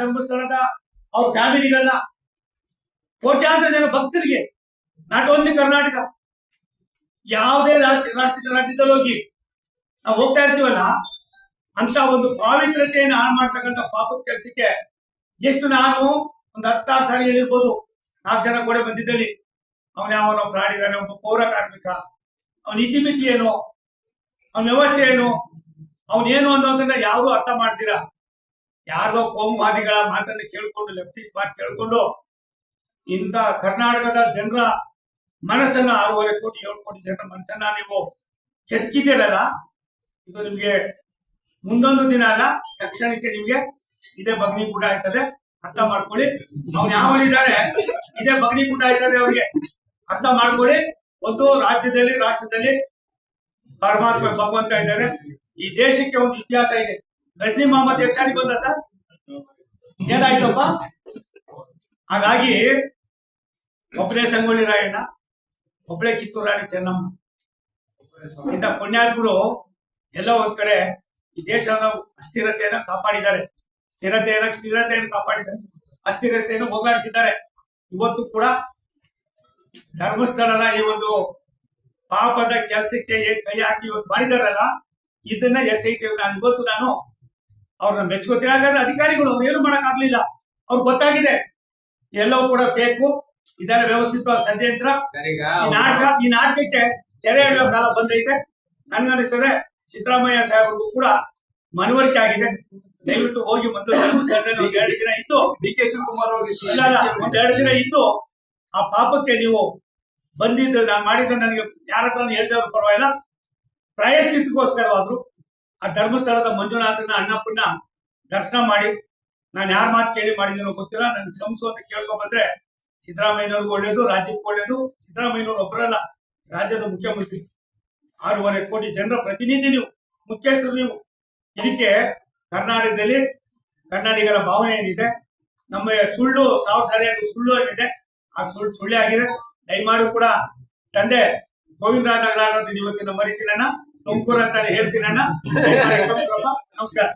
ಧರ್ಮಸ್ಥಳದ ಅವ್ರ ಫ್ಯಾಮಿಲಿಗಲ್ಲ ಕೋಟ್ಯಾಂತರ ಜನ ಭಕ್ತರಿಗೆ ನಾಟ್ ಓನ್ಲಿ ಕರ್ನಾಟಕ ಯಾವುದೇ ರಾಜ್ಯ ರಾಷ್ಟ್ರೀಯ ರಾಜ್ಯದಲ್ಲಿ ಹೋಗಿ ನಾವು ಹೋಗ್ತಾ ಇರ್ತೀವಲ್ಲ ಅಂತ ಒಂದು ಪಾವಿತ್ರತೆಯನ್ನು ಹಾಳು ಮಾಡ್ತಕ್ಕಂಥ ಪಾಪದ ಕೆಲಸಕ್ಕೆ ಎಷ್ಟು ನಾನು ಒಂದು ಹತ್ತಾರು ಸಾರಿ ಹೇಳಿರ್ಬೋದು, ನಾಲ್ಕು ಜನ ಕೂಡ ಬಂದಿದ್ದಲ್ಲಿ, ಅವನ ಯಾವನೋ ಫ್ರಾಡ್ ಇದ್ದಾನೆ, ಒಬ್ಬ ಪೌರ ಕಾರ್ಮಿಕ, ಅವನ ಇತಿಮಿತಿ ಏನು, ಅವನ ವ್ಯವಸ್ಥೆ ಏನು ಅವನೇನು ಅನ್ನೋದನ್ನ ಯಾರು ಅರ್ಥ ಮಾಡ್ತೀರಾ? ಯಾರ್ದೋ ಕೋಮುವಾದಿಗಳ ಮಾತನ್ನ ಕೇಳಿಕೊಂಡು, ಲೆಫ್ಟಿಸ್ಟ್ ಮಾತು ಕೇಳಿಕೊಂಡು, ಇಂಥ ಕರ್ನಾಟಕದ ಜನರ ಮನಸ್ಸನ್ನ ಆರೂವರೆ ಕೋಟಿ, ಏಳು ಕೋಟಿ ಜನರ ಮನಸ್ಸನ್ನ ನೀವು ಕೆದಕಿದ್ದೀರಲ್ಲ, ಇದು ನಿಮ್ಗೆ ಮುಂದೊಂದು ದಿನ ಅಲ್ಲ, ತಕ್ಷಣಕ್ಕೆ ನಿಮ್ಗೆ ಇದೇ ಬಗ್ನಿ ಕೂಡ ಆಯ್ತದೆ. ಅರ್ಥ ಮಾಡ್ಕೊಳ್ಳಿ. ಅವ್ನು ಯಾವನಿದ್ದಾರೆ ಇದೇ ಬಗ್ನಿ ಕೂಡ ಆಯ್ತದೆ ಅವ್ರಿಗೆ ಅರ್ಥ ಮಾಡ್ಕೊಳ್ಳಿ. ಒಂದು ರಾಜ್ಯದಲ್ಲಿ, ರಾಷ್ಟ್ರದಲ್ಲಿ ಪರಮಾತ್ಮ ಭಗವಂತ ಇದ್ದಾರೆ ಈ ದೇಶಕ್ಕೆ ಒಂದು ಇತಿಹಾಸ ಇದೆ. ಗಜ್ನಿ ಮೊಹಮ್ಮದ್ ಎಷ್ಟು ಬಂದ ಸರ್? ಏನಾಯ್ತಪ್ಪ? ಹಾಗಾಗಿ ಒಬ್ಬನೇ ಸಂಗೊಳ್ಳಿ ರಾಯಣ್ಣ, ಒಬ್ಬಳೆ ಕಿತ್ತೂರು ರಾಣಿ ಚೆನ್ನಮ್ಮ. ಇಂಥ ಪುಣ್ಯಾತ್ಮರು ಎಲ್ಲ ಒಂದ್ ಕಡೆ ಈ ದೇಶದ ಅಸ್ಥಿರತೆಯನ್ನ ಕಾಪಾಡಿದ್ದಾರೆ. ಸ್ಥಿರತೆಯನ್ನ, ಸ್ಥಿರತೆಯನ್ನು ಕಾಪಾಡಿದ್ದಾರೆ. ಅಸ್ಥಿರತೆಯನ್ನು ಹೋಗಲಾಡಿಸಿದ್ದಾರೆ. ಇವತ್ತು ಕೂಡ ಧರ್ಮಸ್ಥಳದ ಈ ಒಂದು ಪಾಪದ ಕೆಲಸಕ್ಕೆ ಏನ್ ಕೈ ಹಾಕಿ ಇವತ್ತು ಮಾಡಿದಾರಲ್ಲ, ಇದನ್ನ ಎಸ್ ಐ ಟಿ ನಾನು, ಇವತ್ತು ನಾನು ಅವ್ರನ್ನ ಮೆಚ್ಕೋತೀನಿ ಹಾಗಾದ್ರೆ ಅಧಿಕಾರಿಗಳು ಅವ್ರು ಏನು ಮಾಡಕ್ ಆಗ್ಲಿಲ್ಲ ಅವ್ರಿಗೆ ಗೊತ್ತಾಗಿದೆ. ಎಲ್ಲವೂ ಕೂಡ ಫೇಕು. ಇದೆಲ್ಲ ವ್ಯವಸ್ಥಿತ ಷಡ್ಯಂತ್ರ. ನಾಟಕ ಈ ನಾಟಕಕ್ಕೆ ತೆರೆ ಹಿಡಿಯೋ ಕಾಲ ಬಂದೈತೆ. ನನ್ಗನಿಸ್ತದೆ ಸಿದ್ದರಾಮಯ್ಯ ಸಾಹೇಬ್ರಿಗೂ ಕೂಡ ಮನವರಿಕೆ ಆಗಿದೆ. ದಯವಿಟ್ಟು ಹೋಗಿ ಒಂದ್ ಎರಡು ದಿನ ಇತ್ತು ಡಿ ಕೆ ಶಿವಕುಮಾರ್ ಅವರು ಎರಡು ದಿನ ಇತ್ತು ಆ ಪಾಪಕ್ಕೆ ನೀವು ಬಂದಿದ್ದು ನಾನು ಮಾಡಿದ್ದು ನನಗೆ ಯಾರ ಹತ್ರ ಹೇಳಿದವ್ರು ಪರವಾಗಿಲ್ಲ. ಪ್ರಾಯಶ್ಚಿತ್ತಕ್ಕೋಸ್ಕರವಾದ್ರು ಆ ಧರ್ಮಸ್ಥಳದ ಮಂಜುನಾಥನ ಅಣ್ಣಪ್ಪನ ದರ್ಶನ ಮಾಡಿ, ನಾನು ಯಾರ ಮಾತು ಕೇಳಿ ಮಾಡಿದ್ದೀನೋ ಗೊತ್ತಿಲ್ಲ ನನ್ನ ಕ್ಷಮಿಸು ಅಂತ ಕೇಳ್ಕೊಂಡ್ ಬಂದ್ರೆ ಸಿದ್ದರಾಮಯ್ಯನವ್ರಿಗೂ ಒಳ್ಳೇದು, ರಾಜ್ಯಕ್ಕೂ ಒಳ್ಳೇದು. ಸಿದ್ದರಾಮಯ್ಯನವ್ರು ಒಬ್ಬರಲ್ಲ ರಾಜ್ಯದ ಮುಖ್ಯಮಂತ್ರಿ. ಆರೂವರೆ ಕೋಟಿ ಜನರ ಪ್ರತಿನಿಧಿ ನೀವು, ಮುಖ್ಯಸ್ಥರು ನೀವು. ಇದಕ್ಕೆ ಕರ್ನಾಟಕದಲ್ಲಿ ಕನ್ನಡಿಗರ ಭಾವನೆ ಏನಿದೆ? ನಮ್ಮ ಸುಳ್ಳು, ಸಾವು ಸರಿಯಾದ ಸುಳ್ಳು ಏನಿದೆ? ಆ ಸುಳ್ಳು ಸುಳ್ಳೆ ಆಗಿದೆ. ದಯಮಾಡಿ ಕೂಡ ತಂದೆ ಗೋವಿಂದರಾಜನಗರ ಅನ್ನೋದು ಇವತ್ತಿನ ಮರಿತೀನಣ್ಣ ತುಮಕೂರು ಅಂತ ಹೇಳ್ತೀನಣ್ಣ. ನಮಸ್ಕಾರ